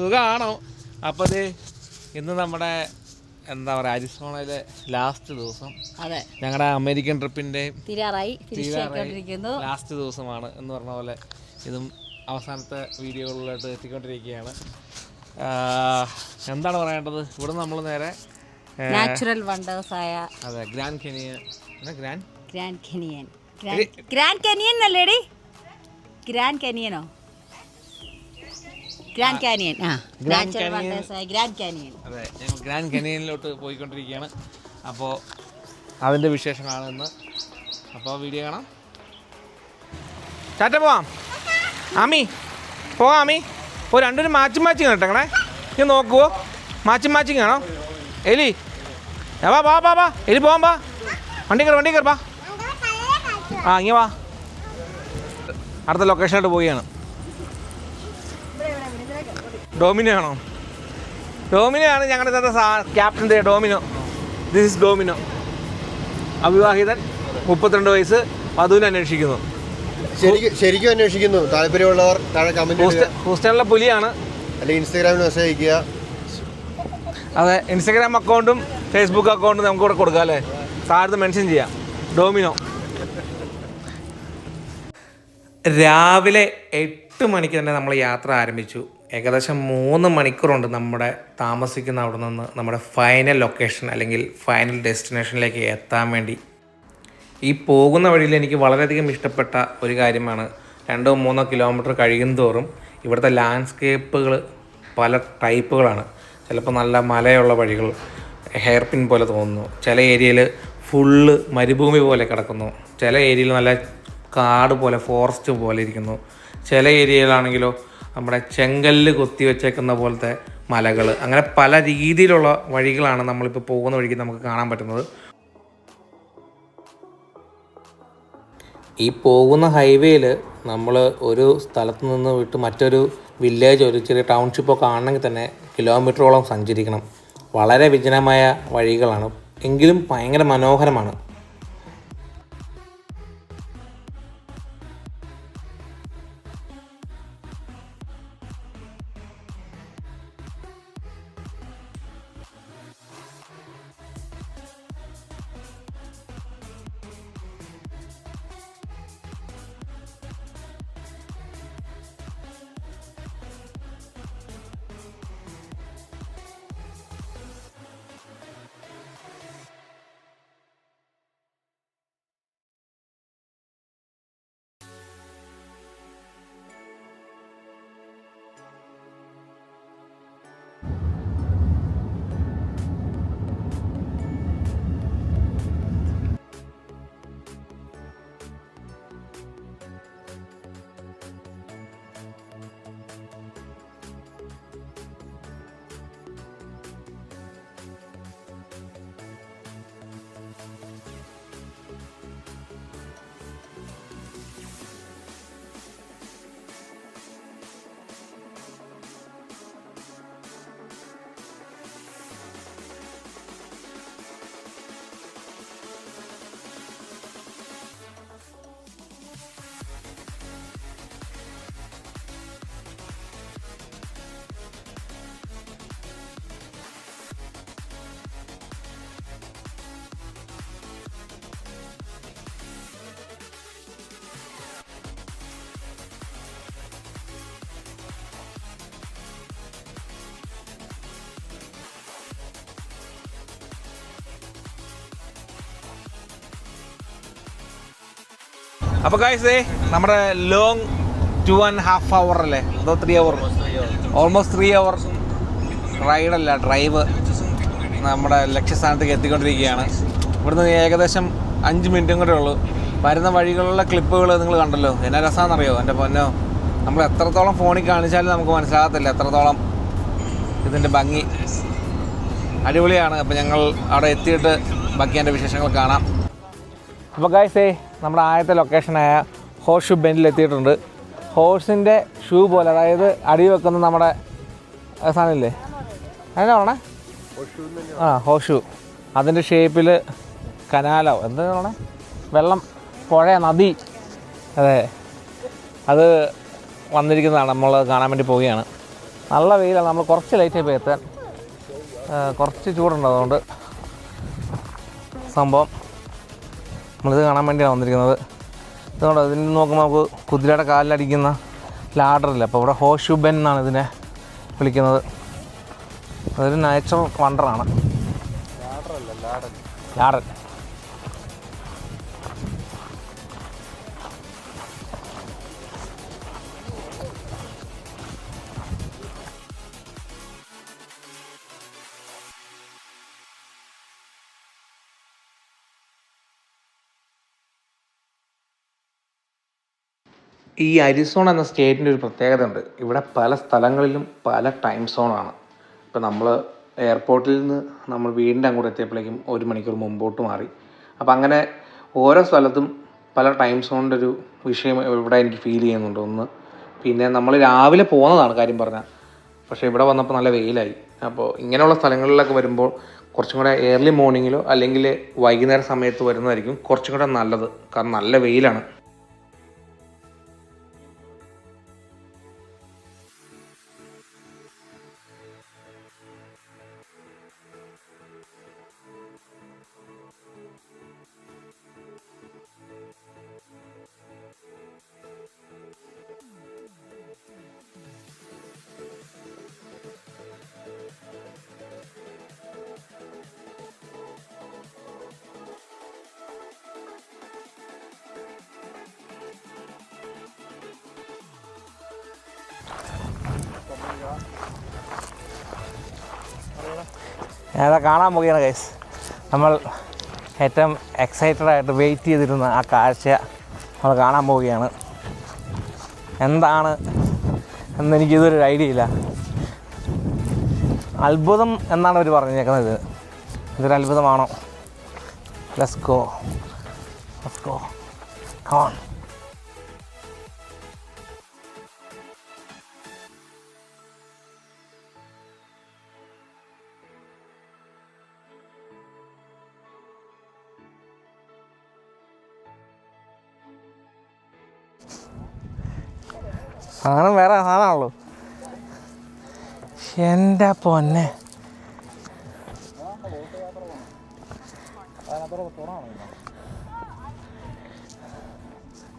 പറയുന്നു അപ്പോൾ ഇത് ഇന്ന് നമ്മുടെ എന്താ പറയാ അരിസോണയിലെ ലാസ്റ്റ് ദിവസം. അതെ. ഞങ്ങളുടെ അമേരിക്കൻ തീരാറായി. തിരിച്ചേക്കൊണ്ടിരിക്കുന്നു ലാസ്റ്റ് ദിവസമാണ്. എന്ന് പറഞ്ഞ പോലെ ഇതും അവസാനത്തെ വീഡിയോകളിലോട്ട് എത്തിക്കൊണ്ടിരിക്കുകയാണ്. എന്താണ് പറയേണ്ടത്? ഇവിടെ നമ്മൾ നേരെ നാച്ചുറൽ വണ്ടേഴ്സ് ആയ അതെ Grand Canyon Grand Grand Canyon Grand Canyon അല്ലേടി grand കെനിയനോ ഗ്രാൻഡ് കാനിയൻ ആ. ഗ്രാൻഡ് ഗ്രാൻഡ് കാനിയൻ അതെ ഞങ്ങൾ ഗ്രാൻഡ് കാനിയനിലോട്ട് പോയിക്കൊണ്ടിരിക്കുകയാണ്. അപ്പോൾ അതിന്റെ വിശേഷങ്ങളാണ് ഇന്ന് അപ്പോൾ വീഡിയോ കാണാം. ചാറ്റ പോവാം. ആമി പോവാം ആമി. ഓ രണ്ടുപേരും മാച്ചും മാച്ചിങ് കേട്ടങ്ങളെ നീ നോക്കുവോ. മാച്ചും മാച്ചിങ് ആണോ? എലി വാ വാ വാ വാ. എലി പോവാം വാ. വണ്ടി കയറി വണ്ടി കയറി വാ. ആ ഇങ്ങനെ വാ. അടുത്ത ലൊക്കേഷനിലോട്ട് പോവുകയാണ്. ഡോമിനോ ആണോ ഡോമിനോ ആണ് ഞങ്ങളുടെ ഇന്നത്തെ സാ- ക്യാപ്റ്റന്റെ ഡോമിനോ. This is Domino. അവിവാഹിതൻ മുപ്പത്തിരണ്ട് വയസ്സ് വധുവിനെ അന്വേഷിക്കുന്നു. ശരിക്കും ശരിക്കും അന്വേഷിക്കുന്നു. താല്പര്യമുള്ളവർ താഴെ കമന്റ് ഹൂസ്റ്റണിലെ പുലിയാണ്. അല്ലെങ്കിൽ ഇൻസ്റ്റാഗ്രാമിൽ മെസ്സേജ് അയക്കുക. അതെ ഇൻസ്റ്റാഗ്രാം അക്കൗണ്ടും ഫേസ്ബുക്ക് അക്കൗണ്ടും നമുക്ക് ഇവിടെ കൊടുക്കാം അല്ലേ? താഴത്ത് മെൻഷൻ ചെയ്യാം. ഡോമിനോ. രാവിലെ എട്ട് മണിക്ക് തന്നെ നമ്മൾ യാത്ര ആരംഭിച്ചു. ഏകദേശം മൂന്ന് മണിക്കൂറുണ്ട് നമ്മുടെ താമസിക്കുന്ന അവിടെ നിന്ന് നമ്മുടെ ഫൈനൽ ലൊക്കേഷൻ അല്ലെങ്കിൽ ഫൈനൽ ഡെസ്റ്റിനേഷനിലേക്ക് എത്താൻ വേണ്ടി. ഈ പോകുന്ന വഴിയിൽ എനിക്ക് വളരെയധികം ഇഷ്ടപ്പെട്ട ഒരു കാര്യമാണ് രണ്ടോ മൂന്നോ കിലോമീറ്റർ കഴിയും തോറും ഇവിടുത്തെ ലാൻഡ്സ്കേപ്പുകൾ പല ടൈപ്പുകളാണ് ചിലപ്പോൾ നല്ല മലയുള്ള വഴികൾ ഹെയർ പിൻ പോലെ തോന്നുന്നു. ചില ഏരിയയിൽ ഫുള്ള് മരുഭൂമി പോലെ കിടക്കുന്നു. ചില ഏരിയയിൽ നല്ല കാട് പോലെ ഫോറസ്റ്റ് പോലെ ഇരിക്കുന്നു. ചില ഏരിയയിലാണെങ്കിലോ നമ്മുടെ ചെങ്കല്ല് കൊത്തി വെച്ചേക്കുന്ന പോലത്തെ മലകൾ അങ്ങനെ പല രീതിയിലുള്ള വഴികളാണ് നമ്മളിപ്പോൾ പോകുന്ന വഴിക്ക് നമുക്ക് കാണാൻ പറ്റുന്നത്. ഈ പോകുന്ന ഹൈവേയിൽ നമ്മൾ ഒരു സ്ഥലത്ത് നിന്ന് വിട്ട് മറ്റൊരു വില്ലേജ് ഒരു ചെറിയ ടൗൺഷിപ്പോ കാണണമെങ്കിൽ തന്നെ കിലോമീറ്ററോളം സഞ്ചരിക്കണം. വളരെ വിജനമായ വഴികളാണ്. എങ്കിലും ഭയങ്കര മനോഹരമാണ്. അപ്പോൾ കാഴ്ചേ നമ്മുടെ long two and half hour അല്ലേ? അതോ three hour almost three hour റൈഡല്ല drive നമ്മുടെ ലക്ഷ്യസ്ഥാനത്തേക്ക് എത്തിക്കൊണ്ടിരിക്കുകയാണ്. ഇവിടുന്ന് ഏകദേശം അഞ്ച് മിനിറ്റും കൂടെ ഉള്ളൂ. വരുന്ന വഴികളുള്ള ക്ലിപ്പുകൾ നിങ്ങൾ കണ്ടല്ലോ. എന്നാ രസമാണെന്നറിയോ എന്റെ പൊന്നോ. നമ്മൾ എത്രത്തോളം ഫോണിൽ കാണിച്ചാലും നമുക്ക് മനസ്സിലാകത്തില്ല. എത്രത്തോളം ഇതിന്റെ ഭംഗി. അടിപൊളിയാണ്. അപ്പോൾ ഞങ്ങൾ അവിടെ എത്തിയിട്ട് ബാക്കി എന്റെ വിശേഷങ്ങൾ കാണാം. അപ്പോൾ ഗായ്സേ നമ്മുടെ ആദ്യത്തെ ലൊക്കേഷനായ ഹോർസ് ഷൂ ബെൻഡിൽ എത്തിയിട്ടുണ്ട്. ഹോഴ്സിന്റെ ഷൂ പോലെ അതായത് അടി വെക്കുന്ന നമ്മുടെ സാധനമില്ലേ? അതിനാ പറഞ്ഞേ? ആ ഹോർസ് ഷൂ അതിന്റെ ഷേപ്പിൽ കനാലോ എന്താ പറഞ്ഞേ? വെള്ളം പുഴ നദി. അതെ. അത് വന്നിരിക്കുന്നതാണ്. നമ്മൾ കാണാൻ വേണ്ടി പോവുകയാണ്. നല്ല വെയിലാണ്. നമ്മൾ കുറച്ച് ലൈറ്റായി പോയി എത്താൻ. കുറച്ച് ചൂടുണ്ട് അതുകൊണ്ട്. സംഭവം. നമ്മളിത് കാണാൻ വേണ്ടിയാണ് വന്നിരിക്കുന്നത്. ഇതുകൊണ്ട് ഇതിന് നോക്കുമ്പോൾ നമുക്ക് കുതിരയുടെ കാലിലടിക്കുന്ന ലാഡറില്ല അപ്പോൾ ഇവിടെ ഹോഷുബൻ എന്നാണ് ഇതിനെ വിളിക്കുന്നത്. അതൊരു നാച്ചുറൽ വണ്ടറാണ് ലാഡൻ ഈ അരിസോൺ എന്ന സ്റ്റേറ്റിന്റെ ഒരു പ്രത്യേകത ഉണ്ട് ഇവിടെ പല സ്ഥലങ്ങളിലും പല ടൈം സോണാണ് ഇപ്പോൾ നമ്മൾ എയർപോർട്ടിൽ നിന്ന് നമ്മൾ വീടിന്റെ അങ്ങോട്ട് എത്തിയപ്പോഴേക്കും ഒരു മണിക്കൂർ മുമ്പോട്ട് മാറി. അപ്പോൾ അങ്ങനെ ഓരോ സ്ഥലത്തും പല ടൈം സോണിന്റെ ഒരു വിഷയം ഇവിടെ എനിക്ക് ഫീൽ ചെയ്യുന്നുണ്ട്. ഒന്ന് പിന്നെ നമ്മൾ രാവിലെ പോകുന്നതാണ് കാര്യം പറഞ്ഞാൽ പക്ഷേ ഇവിടെ വന്നപ്പോൾ നല്ല വെയിലായി. അപ്പോൾ ഇങ്ങനെയുള്ള സ്ഥലങ്ങളിലൊക്കെ വരുമ്പോൾ കുറച്ചും കൂടെ ഏർലി മോർണിംഗിലോ അല്ലെങ്കിൽ വൈകുന്നേര സമയത്ത് വരുന്നതായിരിക്കും കുറച്ചും കൂടെ നല്ലത്. കാരണം നല്ല വെയിലാണ്. ഞാനത് കാണാൻ പോകുകയാണ് ഗൈസ് നമ്മൾ ഏറ്റവും എക്സൈറ്റഡ് ആയിട്ട് വെയിറ്റ് ചെയ്തിരുന്ന ആ കാഴ്ച നമ്മൾ കാണാൻ പോവുകയാണ്. എന്താണ് എന്നെനിക്കിതൊരു ഐഡിയ ഇല്ല. അത്ഭുതം എന്നാണ് അവർ പറഞ്ഞേക്കുന്നത്. ഇതൊരു അത്ഭുതമാണോ? Let's go go let's go കോൺ സാധനം വേറെ സാധനമാണല്ലോ. എന്റെ പൊന്നെ.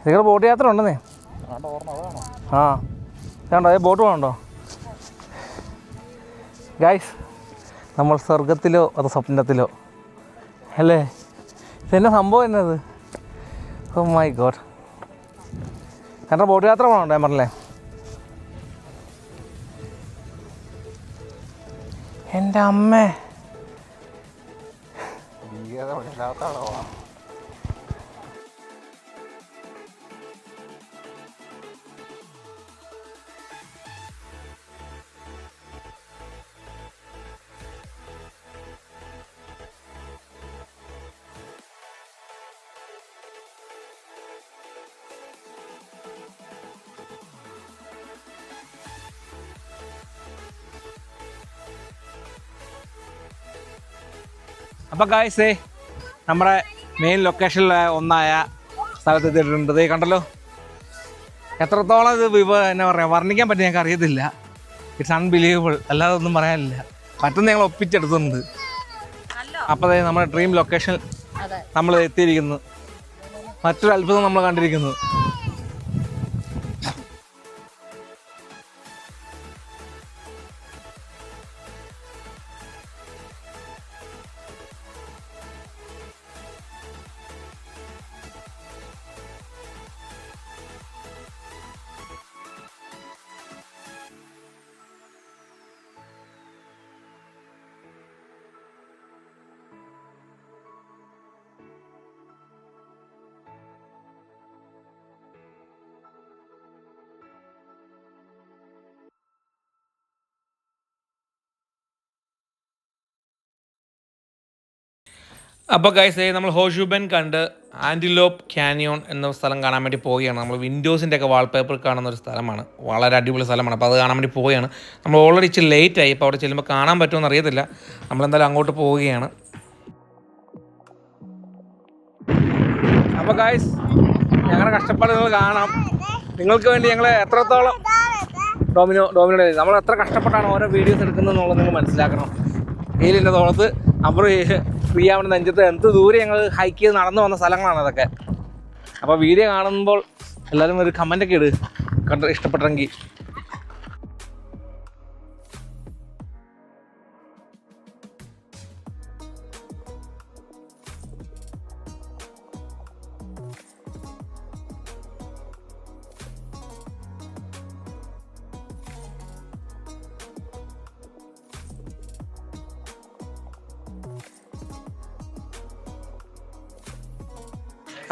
നിങ്ങൾ ബോട്ട് യാത്ര ഉണ്ടെന്നേ? ആ. വേണ്ടോ ബോട്ട് വേണ്ടോ ഗൈസ് നമ്മൾ സ്വർഗത്തിലോ അതോ സ്വപ്നത്തിലോ? അല്ലേ? ഇതെന്നെ സംഭവം എന്നത് ഓ മൈ ഗോഡ് ചേട്ടാ ബോട്ട് യാത്ര പോകണോ ഞാൻ എന്റെ അമ്മേ. അപ്പോൾ ഗായ്സേ നമ്മുടെ മെയിൻ ലൊക്കേഷനിലെ ഒന്നായ സ്ഥലത്ത് എത്തിയിട്ടുണ്ട്. കണ്ടല്ലോ? എത്രത്തോളം ഇത് വിവ എന്നാ പറയുക വർണിക്കാൻ പറ്റും ഞങ്ങൾക്ക് അറിയത്തില്ല. ഇറ്റ്സ് അൺബിലീവബിൾ അല്ലാതെ ഒന്നും പറയാനില്ല. പറ്റുന്ന ഞങ്ങൾ ഒപ്പിച്ചെടുത്തിട്ടുണ്ട്. അപ്പോൾ അതായത് നമ്മുടെ ഡ്രീം ലൊക്കേഷൻ നമ്മൾ എത്തിയിരിക്കുന്നു. മറ്റൊരു അത്ഭുതം നമ്മൾ കണ്ടിരിക്കുന്നു. അപ്പോൾ ഗൈസ് നമ്മൾ ഹോഷുബൻ കണ്ട് ആന്റിലോപ്പ് ക്യാനിയോൺ എന്ന സ്ഥലം കാണാൻ വേണ്ടി പോവുകയാണ്. നമ്മൾ വിൻഡോസിന്റെ ഒക്കെ വാൾപേപ്പർ കാണുന്ന ഒരു സ്ഥലമാണ്. വളരെ അടിപൊളി സ്ഥലമാണ്. അപ്പോൾ അത് കാണാൻ വേണ്ടി പോവുകയാണ്. നമ്മൾ ഓൾറെഡി ഇച്ചിരി ലേറ്റ് ആയി. ഇപ്പോൾ അവിടെ ചെല്ലുമ്പോൾ കാണാൻ പറ്റുമെന്ന് അറിയത്തില്ല. നമ്മളെന്തായാലും അങ്ങോട്ട് പോവുകയാണ്. അപ്പോൾ ഗൈസ് ഞങ്ങളുടെ കഷ്ടപ്പാട് നിങ്ങൾ കാണാം. നിങ്ങൾക്ക് വേണ്ടി ഞങ്ങൾ എത്രത്തോളം ഡോമിനോ ഡോമിനോ നമ്മൾ എത്ര കഷ്ടപ്പെട്ടാണ് ഓരോ വീഡിയോസ് എടുക്കുന്നത് എന്നുള്ളത് നിങ്ങൾ മനസ്സിലാക്കണം. വെയിലിന്റെ തോളത്ത് അപ്പുറം ഫ്രീ ആവുന്ന നെഞ്ചത്ത് എന്ത് ദൂരെ ഞങ്ങൾ ഹൈക്ക് ചെയ്ത് നടന്നു വന്ന സ്ഥലങ്ങളാണ് അതൊക്കെ. അപ്പോൾ വീഡിയോ കാണുമ്പോൾ എല്ലാവരും ഒരു കമന്റൊക്കെ ഇട്. കണ്ട് ഇഷ്ടപ്പെട്ടെങ്കിൽ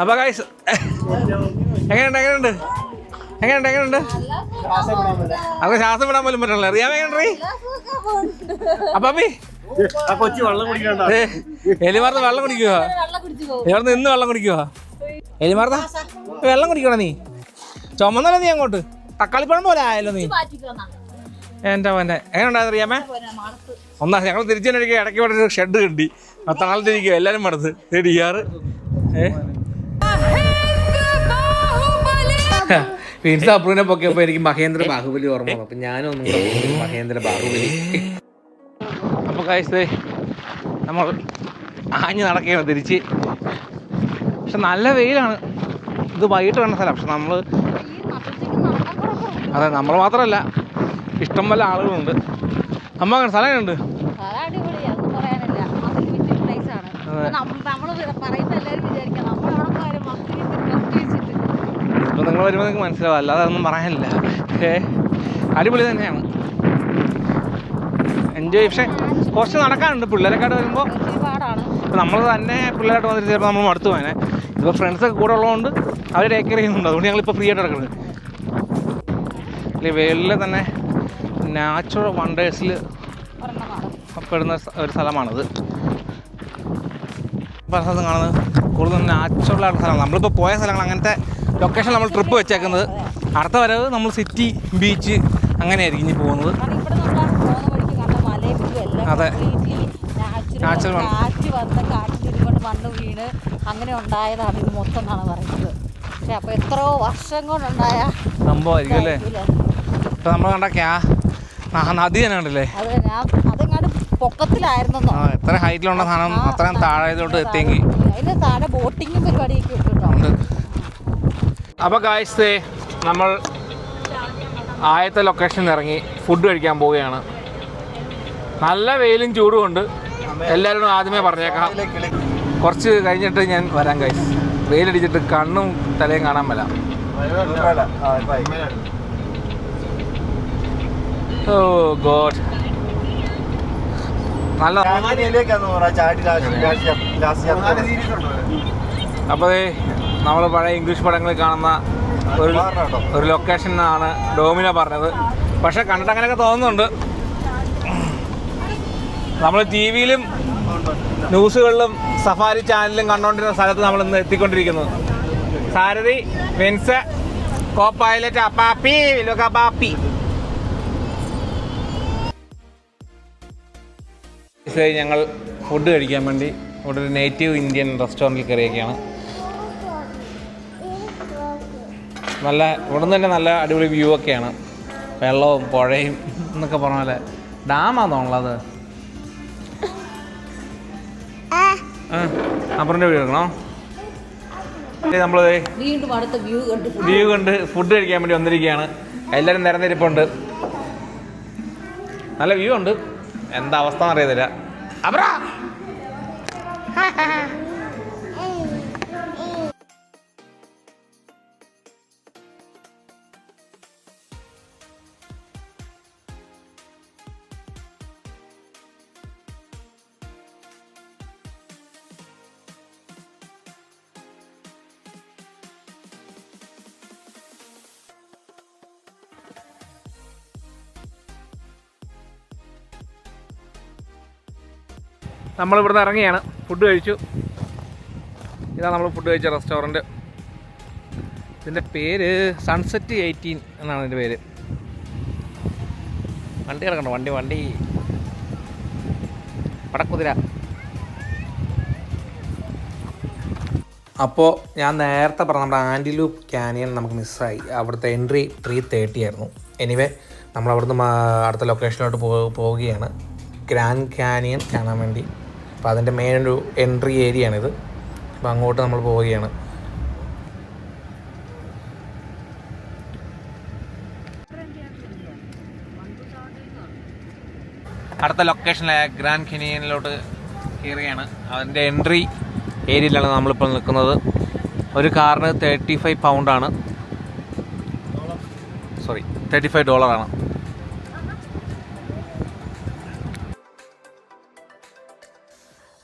അപ്പോൾ ഗൈസ് എങ്ങനെയുണ്ട് എങ്ങനെയുണ്ട്? എങ്ങനെയുണ്ട് എങ്ങനെയുണ്ട്? അവർക്ക് ശ്വാസം വിടാൻ പോലും പറ്റണല്ലോ. അറിയാൻ എങ്ങനെയുണ്ട് അപ്പൊ ആ കൊച്ചു വെള്ളം കുടിക്കണ്ട? എലിമാർന്ന് വെള്ളം കുടിക്കുക എലിമാർന്ന് ഇന്ന് വെള്ളം കുടിക്കുക എലിമാർന്ന വെള്ളം കുടിക്കണ നീ? ചുമന്നല്ല നീ അങ്ങോട്ട്. തക്കാളിപ്പഴം പോലെ ആയല്ലോ നീ. എന്റെ മോനെ. എങ്ങനെയുണ്ടായത് അറിയാമേ ഒന്നാ ഞങ്ങൾ തിരിച്ചു തന്നെ ഇടയ്ക്ക് ഇവിടെ ഒരു ഷെഡ് കിട്ടി. പത്താളത്തിരിക്കുക എല്ലാരും എല്ലാവരും മടുത്ത് ഏ? ഫിൻസ് അപ്രൂവിനെ പൊക്കിയപ്പോ എനിക്ക് മഹേന്ദ്ര ബാഹുബലി ഓർമ്മ വന്നു. അപ്പൊ ഞാനും ഒന്നും കൂടെ പോയി മഹേന്ദ്ര ബാഹുബലി. അപ്പൊ കഴിച്ചത് നമ്മൾ ആഞ്ഞ് നടക്കുകയാണ് തിരിച്ച്. പക്ഷെ നല്ല വെയിലാണ്. ഇത് വൈകിട്ട് വേണ്ട സ്ഥലം. പക്ഷെ നമ്മൾ അതെ നമ്മൾ മാത്രമല്ല ഇഷ്ടം പോലെ ആളുകളുണ്ട്. അമ്മ അങ്ങനെ സ്ഥലം നിങ്ങൾ വരുമ്പോൾ നിങ്ങൾക്ക് മനസ്സിലാവും. അല്ലാതെ അതൊന്നും പറയാനില്ല. ഏ അടിപൊളി തന്നെയാണ്. എൻജോയ് പക്ഷേ കുറച്ച് നടക്കാനുണ്ട്. പിള്ളേരെക്കാട്ട് വരുമ്പോൾ നമ്മൾ തന്നെ പിള്ളേരായിട്ട് വന്നിട്ട് ചിലപ്പോൾ നമ്മൾ മടുത്തു പോയനെ. ഇപ്പോൾ ഫ്രണ്ട്സൊക്കെ കൂടെ ഉള്ളതുകൊണ്ട് അവർ ടേക്ക് കെയർ ചെയ്യുന്നുണ്ട്. അതുകൊണ്ട് ഞങ്ങളിപ്പോൾ ഫ്രീ ആയിട്ട് നടക്കുന്നത് അല്ലെങ്കിൽ തന്നെ നാച്ചുറൽ വണ്ടേഴ്സിൽ പെടുന്ന ഒരു സ്ഥലമാണത്. പല സ്ഥലത്തും കാണുന്നത് കൂടുതൽ നാച്ചുറൽ ആയിട്ടുള്ള സ്ഥലമാണ് നമ്മളിപ്പോൾ പോയ സ്ഥലങ്ങൾ അങ്ങനത്തെ ലൊക്കേഷൻ നമ്മൾ ട്രിപ്പ് വെച്ചേക്കുന്നത്. അടുത്ത വരവ് നമ്മൾ സിറ്റി ബീച്ച് അങ്ങനെയായിരിക്കും ഇനി പോകുന്നത്. അതെ. ആണ്. കാറ്റ് വന്ന് കാറ്റിൽ ഇതുകൊണ്ട് മണ്ണ് വീണ് അങ്ങനെ ഉണ്ടായതാണ് ഇത് മൊത്തം എന്നാണ് പറയുന്നത്. പക്ഷെ അപ്പൊ എത്രയോ വർഷം കൊണ്ടുണ്ടായ സംഭവമായിരിക്കും അല്ലേ? ഇപ്പം നമ്മൾ കണ്ട ക്യാ ആ നദി തന്നെ ഉണ്ടല്ലേ അത് അതെങ്ങാണ്ട് പൊക്കത്തിലായിരുന്നോ എത്ര ഹൈറ്റിലുള്ള സാധനം അത്രയും താഴെയോട്ട് എത്തിയെങ്കിൽ അതിന് താഴെ ബോട്ടിങ്ങും പരിപാടിയൊക്കെ ഉണ്ട് കേട്ടോ ഉണ്ട്. അപ്പോൾ കാഴ്ചത്തെ നമ്മൾ ആയത്തെ ലൊക്കേഷനിൽ ഇറങ്ങി ഫുഡ് കഴിക്കാൻ പോവുകയാണ്. നല്ല വെയിലും ചൂടും ഉണ്ട്. എല്ലാവരോടും ആദ്യമേ പറഞ്ഞേക്കാം. കുറച്ച് കഴിഞ്ഞിട്ട് ഞാൻ വരാം കൈസ് വെയിലടിച്ചിട്ട് കണ്ണും തലയും കാണാൻ വരാം. ഓ ഗോഡ് നല്ല അപ്പോൾ നമ്മൾ പഴയ ഇംഗ്ലീഷ് പടങ്ങളിൽ കാണുന്ന ഒരു ഒരു ലൊക്കേഷൻ ആണ് ഡോമിന പറഞ്ഞത്. പക്ഷെ കണ്ടിട്ട് അങ്ങനെയൊക്കെ തോന്നുന്നുണ്ട്. നമ്മൾ ടി വിയിലും ന്യൂസുകളിലും സഫാരി ചാനലിലും കണ്ടുകൊണ്ടിരുന്ന സ്ഥലത്ത് നമ്മൾ ഇന്ന് എത്തിക്കൊണ്ടിരിക്കുന്നത് സാരഥി വെൻസ് കോ പൈലറ്റ് അപ്പാപ്പി ലുക്കപ്പാപ്പി ഞങ്ങൾ ഫുഡ് കഴിക്കാൻ വേണ്ടി ഇവിടെ ഒരു നേറ്റീവ് ഇന്ത്യൻ റെസ്റ്റോറന്റിൽ കയറിയൊക്കെയാണ് നല്ല ഇവിടെ നിന്ന് തന്നെ നല്ല അടിപൊളി വ്യൂ ഒക്കെയാണ്. വെള്ളവും പുഴയും എന്നൊക്കെ പറഞ്ഞ പോലെ. ഡാമാണോ ഉള്ളത്? ആ. അപ്പുറന്റെ വീട് എടുക്കണോ നമ്മൾ വീണ്ടും അടുത്ത വ്യൂ കണ്ട് വ്യൂ കണ്ട് ഫുഡ് കഴിക്കാൻ വേണ്ടി വന്നിരിക്കുകയാണ്. എല്ലാവരും നിരന്നിരിപ്പുണ്ട് നല്ല വ്യൂ ഉണ്ട്. എന്താ അവസ്ഥ എന്നറിയത്തില്ല. അബ്രാ! നമ്മൾ ഇവിടുന്ന് ഇറങ്ങിയാണ്. ഫുഡ് കഴിച്ചു. ഇതാണ് നമ്മൾ ഫുഡ് കഴിച്ച റെസ്റ്റോറന്റ് ഇതിന്റെ പേര് സൺസെറ്റ് എയ്റ്റീൻ എന്നാണ് ഇതിന്റെ പേര്. വണ്ടി കിടക്കണ്ട വണ്ടി വണ്ടി. പടക്കുതിര. അപ്പോൾ ഞാൻ നേരത്തെ പറഞ്ഞ നമ്മുടെ ആന്റിലൂപ്പ് ക്യാനിയൻ നമുക്ക് മിസ്സായി. അവിടുത്തെ എൻട്രി ത്രീ തേർട്ടി ആയിരുന്നു. എനിവേ നമ്മൾ അവിടുന്ന് അടുത്ത ലൊക്കേഷനിലോട്ട് പോവുകയാണ്. ഗ്രാൻഡ് ക്യാനിയൻ കാണാൻ വേണ്ടി. അപ്പോൾ അതിന്റെ മെയിൻ ഒരു എൻട്രി ഏരിയ ആണിത്. അപ്പോൾ അങ്ങോട്ട് നമ്മൾ പോവുകയാണ്. അടുത്ത ലൊക്കേഷനിലായ ഗ്രാൻഡ് കെനിയനിലോട്ട് കയറുകയാണ് അതിന്റെ എൻട്രി ഏരിയയിലാണ് നമ്മളിപ്പോൾ നിൽക്കുന്നത്. ഒരു കാറിന് തേർട്ടി ഫൈവ് പൗണ്ടാണ് സോറി തേർട്ടി ഫൈവ് ഡോളറാണ്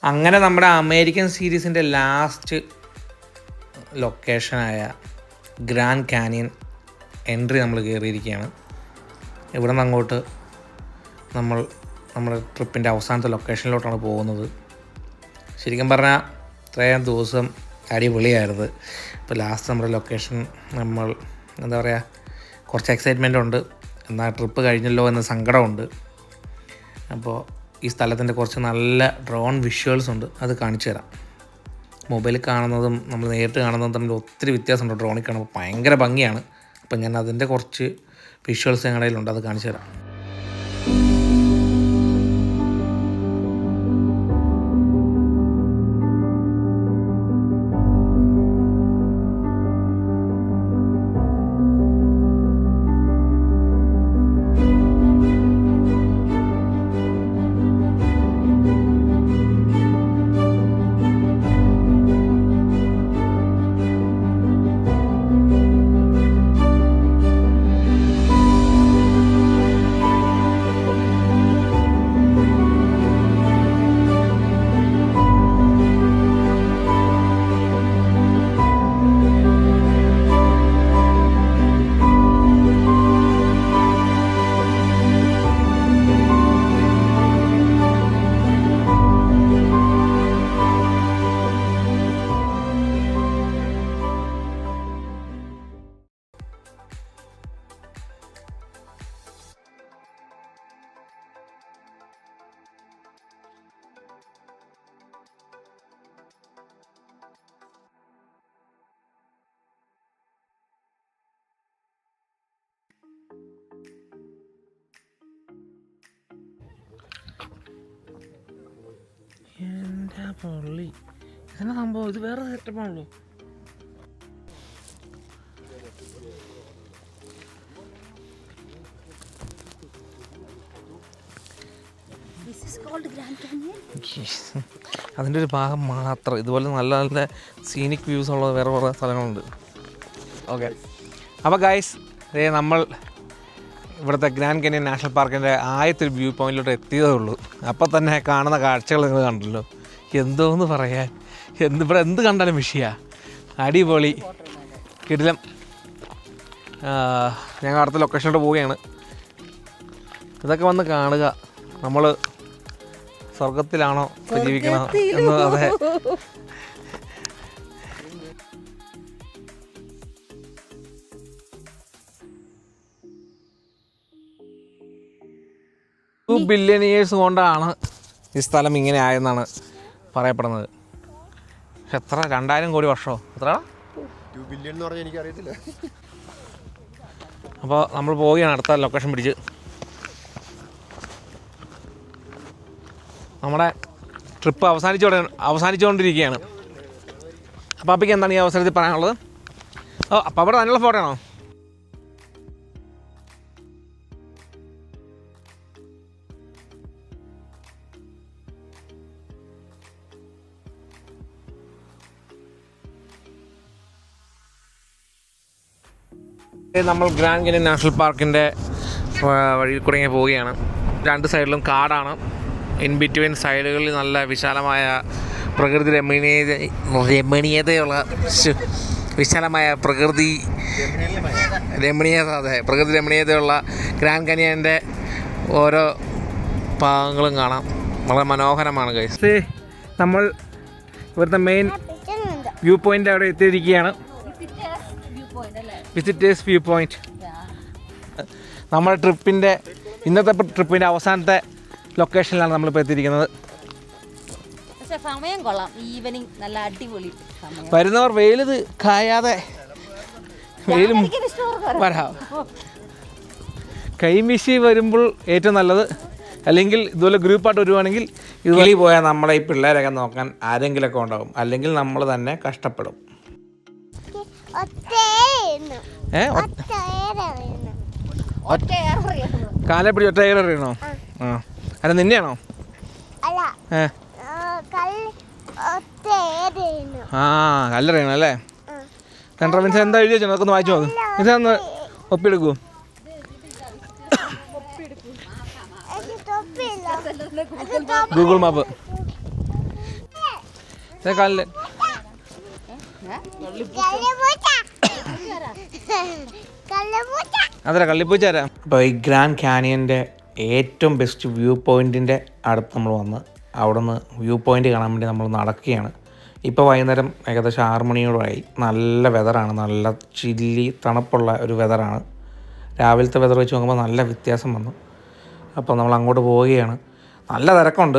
അങ്ങനെ നമ്മുടെ അമേരിക്കൻ സീരീസിന്റെ ലാസ്റ്റ് ലൊക്കേഷനായ ഗ്രാൻഡ് കാനിയൻ എൻട്രി നമ്മൾ കയറിയിരിക്കുകയാണ്. ഇവിടെ നിന്ന് അങ്ങോട്ട് നമ്മൾ നമ്മുടെ ട്രിപ്പിന്റെ അവസാനത്തെ ലൊക്കേഷനിലോട്ടാണ് പോകുന്നത്. ശരിക്കും പറഞ്ഞാൽ ഇത്രയും ദിവസം അടിപൊളിയായിരുന്നു. ഇപ്പോൾ ലാസ്റ്റ് നമ്മുടെ ലൊക്കേഷൻ നമ്മൾ എന്താ പറയുക കുറച്ച് എക്സൈറ്റ്മെന്റ് ഉണ്ട്. എന്നാൽ ട്രിപ്പ് കഴിഞ്ഞല്ലോ എന്ന സങ്കടമുണ്ട്. അപ്പോൾ ഈ സ്ഥലത്തിന്റെ കുറച്ച് നല്ല ഡ്രോൺ വിഷ്വൽസ് ഉണ്ട്. അത് കാണിച്ചു തരാം. മൊബൈലിൽ കാണുന്നതും നമ്മൾ നേരിട്ട് കാണുന്നതും തമ്മിൽ ഒത്തിരി വ്യത്യാസമുണ്ട്. ഡ്രോണിൽ കാണുമ്പോൾ ഭയങ്കര ഭംഗിയാണ്. അപ്പം ഞാൻ അതിന്റെ കുറച്ച് വിഷ്വൽസ് ഞങ്ങളുടെ കയ്യിലുണ്ട്. അത് കാണിച്ചു തരാം. വേറെ സെറ്റപ്പാണല്ലോ അതിന്റെ ഒരു ഭാഗം മാത്രം. ഇതുപോലെ നല്ല നല്ല സീനിക് വ്യൂസ് ഉള്ള വേറെ കുറേ സ്ഥലങ്ങളുണ്ട്. ഓക്കെ അപ്പോൾ ഗൈസ് അതേ നമ്മൾ ഇവിടുത്തെ ഗ്രാൻഡ് കന്യൻ നാഷണൽ പാർക്കിന്റെ ആദ്യത്തെ ഒരു വ്യൂ പോയിന്റിലോട്ട് എത്തിയതേ ഉള്ളൂ. അപ്പോൾ തന്നെ കാണുന്ന കാഴ്ചകൾ നിങ്ങൾ കണ്ടല്ലോ. എന്തോന്ന് പറയാൻ? എന്ത് ഇവിടെ എന്ത് കണ്ടാലും വിഷയാ. അടിപൊളി. കിടിലം. ഞങ്ങൾ അടുത്ത ലൊക്കേഷനിലോട്ട് പോവുകയാണ്. ഇതൊക്കെ വന്ന് കാണുക. നമ്മൾ സ്വർഗത്തിലാണോ ജീവിക്കണം എന്ന് അതെ. ടു ബില്യൺ ഇയേഴ്സ് കൊണ്ടാണ് ഈ സ്ഥലം ഇങ്ങനെ ആയെന്നാണ് പറയപ്പെടുന്നത്. എത്ര? രണ്ടായിരം കോടി വർഷമോ? എത്ര ടു ബില്യൺ എന്ന് പറഞ്ഞാൽ എനിക്കറിയത്തില്ല. അപ്പോൾ നമ്മൾ പോവുകയാണ് അടുത്ത ലൊക്കേഷൻ പിടിച്ച്. നമ്മുടെ ട്രിപ്പ് അവസാനിച്ചോ അവസാനിച്ചുകൊണ്ടിരിക്കുകയാണ് അപ്പോൾ അപ്പയ്ക്ക് എന്താണ് ഈ അവസരത്തിൽ പറയാനുള്ളത്? ഓ അപ്പോൾ അവിടെ തന്നെയുള്ള ഫോട്ടോ ആണോ? നമ്മൾ ഗ്രാൻഡ് കനിയൻ നാഷണൽ പാർക്കിന്റെ വഴിയിൽ കൂടെ ഇങ്ങനെ പോവുകയാണ്. രണ്ട് സൈഡിലും കാടാണ്. ഇൻ ബിറ്റ്വീൻ സൈഡുകളിൽ നല്ല വിശാലമായ പ്രകൃതി രമണീയത രമണീയതയുള്ള വിശാലമായ പ്രകൃതി രമണീയത അതെ പ്രകൃതി രമണീയതയുള്ള ഗ്രാൻഡ് കനിയന്റെ ഓരോ ഭാഗങ്ങളും കാണാം. വളരെ മനോഹരമാണ് കൈസ് നമ്മൾ ഇവിടുത്തെ മെയിൻ വ്യൂ പോയിന്റ് അവിടെ എത്തിയിരിക്കുകയാണ്. വിസിറ്റേഴ്സ് വ്യൂ പോയിന്റ് നമ്മുടെ ട്രിപ്പിന്റെ ഇന്നത്തെ ട്രിപ്പിന്റെ അവസാനത്തെ ലൊക്കേഷനിലാണ് നമ്മളിപ്പോൾ എത്തിയിരിക്കുന്നത്. സമയം കൊള്ളാം. ഈവനിങ് നല്ല അടിപൊളി സമയം. വരുന്നവർ വെയിലത് കായാതെ വെയിലും വരാം. കൈമിശി വരുമ്പോൾ ഏറ്റവും നല്ലത്. അല്ലെങ്കിൽ ഇതുപോലെ ഗ്രൂപ്പായിട്ട് വരുവാണെങ്കിൽ ഇതുപോലെ പോയാൽ നമ്മളെ ഈ പിള്ളേരൊക്കെ നോക്കാൻ ആരെങ്കിലുമൊക്കെ ഉണ്ടാവും. അല്ലെങ്കിൽ നമ്മൾ തന്നെ കഷ്ടപ്പെടും. ഏ? ഒറ്റ ഏറെ കാലെ പിടി ഒറ്റ അറിയണോ? ആ. അല്ല നിന്നെയാണോ? ഏ. ആ, കല്ലറിയണം അല്ലേ? രണ്ടര മിൻസ് എന്താ എഴുതി വെച്ചോ? നമുക്കൊന്ന് വായിച്ചു നോക്ക്. ഒന്ന് ഒപ്പിയെടുക്കൂ. Google map. കാലിൽ. കല്ലുപൂച്ച കള്ളിപ്പൂച്ച അപ്പോൾ ഈ ഗ്രാൻഡ് കാനിയന്റെ ഏറ്റവും ബെസ്റ്റ് വ്യൂ പോയിന്റിന്റെ അടുത്ത് നമ്മൾ വന്ന് അവിടെ നിന്ന് വ്യൂ പോയിന്റ് കാണാൻ വേണ്ടി നമ്മൾ നടക്കുകയാണ്. ഇപ്പോൾ വൈകുന്നേരം ഏകദേശം ആറ് മണിയോടായി നല്ല വെതറാണ് നല്ല ചില്ലി തണുപ്പുള്ള ഒരു വെതറാണ് രാവിലത്തെ വെതർ വെച്ച് നോക്കുമ്പോൾ നല്ല വ്യത്യാസം വന്നു. അപ്പോൾ നമ്മൾ അങ്ങോട്ട് പോവുകയാണ്. നല്ല തിരക്കുണ്ട്.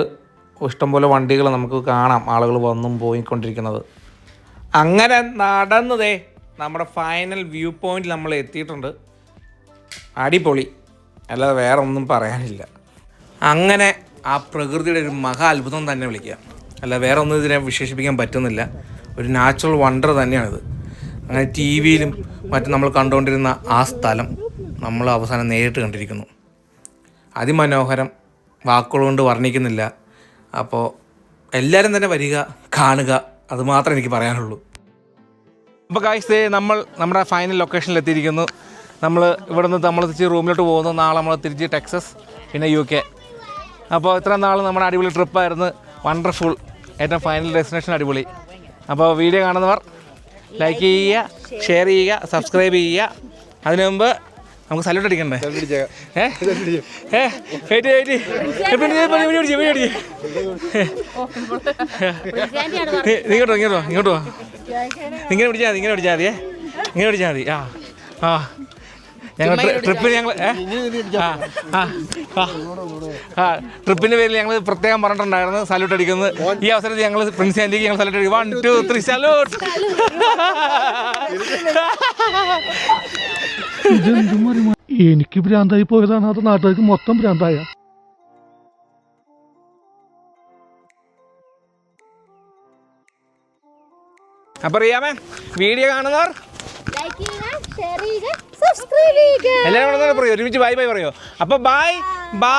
ഇഷ്ടംപോലെ വണ്ടികൾ നമുക്ക് കാണാം. ആളുകൾ വന്നും പോയിക്കൊണ്ടിരിക്കുന്നത്. അങ്ങനെ നടന്നതേ നമ്മുടെ ഫൈനൽ വ്യൂ പോയിന്റ് നമ്മൾ എത്തിയിട്ടുണ്ട്. അടിപൊളി. അല്ലാതെ വേറെ ഒന്നും പറയാനില്ല. അങ്ങനെ ആ പ്രകൃതിയുടെ ഒരു മഹാ അത്ഭുതം തന്നെ വിളിക്കാം അല്ല വേറെ ഒന്നും ഇതിനെ വിശേഷിപ്പിക്കാൻ പറ്റുന്നില്ല. ഒരു നാച്ചുറൽ വണ്ടർ തന്നെയാണിത്. അങ്ങനെ ടി വിയിലും മറ്റും നമ്മൾ കണ്ടുകൊണ്ടിരുന്ന ആ സ്ഥലം നമ്മൾ അവസാനം നേരിട്ട് കണ്ടിരിക്കുന്നു. അതിമനോഹരം. വാക്കുകൾ കൊണ്ട് വർണിക്കുന്നില്ല. അപ്പോൾ എല്ലാവരും തന്നെ വരിക കാണുക. അതുമാത്രമേ എനിക്ക് പറയാനുള്ളൂ. അപ്പോൾ കായ്സ് നമ്മൾ നമ്മുടെ ഫൈനൽ ലൊക്കേഷനിൽ എത്തിയിരിക്കുന്നു. നമ്മൾ ഇവിടെ നിന്ന് നമ്മൾ തിരിച്ച് റൂമിലോട്ട് പോകുന്നു. നാളെ നമ്മൾ തിരിച്ച് ടെക്സസ് പിന്നെ യു കെ. അപ്പോൾ ഇത്ര നാൾ നമ്മുടെ അടിപൊളി ട്രിപ്പായിരുന്നു വണ്ടർഫുൾ ഏറ്റവും ഫൈനൽ ഡെസ്റ്റിനേഷൻ അടിപൊളി. അപ്പോൾ വീഡിയോ കാണുന്നവർ ലൈക്ക് ചെയ്യുക ഷെയർ ചെയ്യുക സബ്സ്ക്രൈബ് ചെയ്യുക. അതിനു മുമ്പ് നമുക്ക് സല്യൂട്ട് അടിക്കണ്ടേ? ഇങ്ങോട്ടോ ഇങ്ങോട്ടോ ഇങ്ങോട്ടോ വാ. ഇങ്ങനെ പിടിച്ചാൽ മതി ഇങ്ങനെ പിടിച്ചാൽ മതിയേ ഇങ്ങനെ പിടിച്ചാൽ മതി. ആ ആ. ഞങ്ങൾ ട്രിപ്പിന് ഞങ്ങൾ ആ ട്രിപ്പിന്റെ പേരിൽ ഞങ്ങൾ പ്രത്യേകം പറഞ്ഞിട്ടുണ്ടായിരുന്നു സല്യൂട്ട് അടിക്കുന്നത് ഈ അവസരത്തിൽ ഞങ്ങൾ പ്രിൻസ് ആന്റിക്ക് ഞങ്ങൾ സല്യൂട്ട് അടിക്കും. വൺ ടു ത്രീ സല്യൂട്ട് എനിക്ക് ഭ്രാന്തായി പോയതാണ്. അത് നാട്ടുകാർക്ക് മൊത്തം ഭ്രാന്തായ. അപ്പൊ അറിയാമേ വീഡിയോ കാണുന്നവർ ലൈക്ക് ചെയ്യുക ഷെയർ ചെയ്യുക സബ്സ്ക്രൈബ് ചെയ്യുക. എല്ലാവരും കൂടെ ഒന്ന് പറയോ ഒരുമിച്ച് ബൈ ബൈ പറയോ. അപ്പൊ ബൈ ബൈ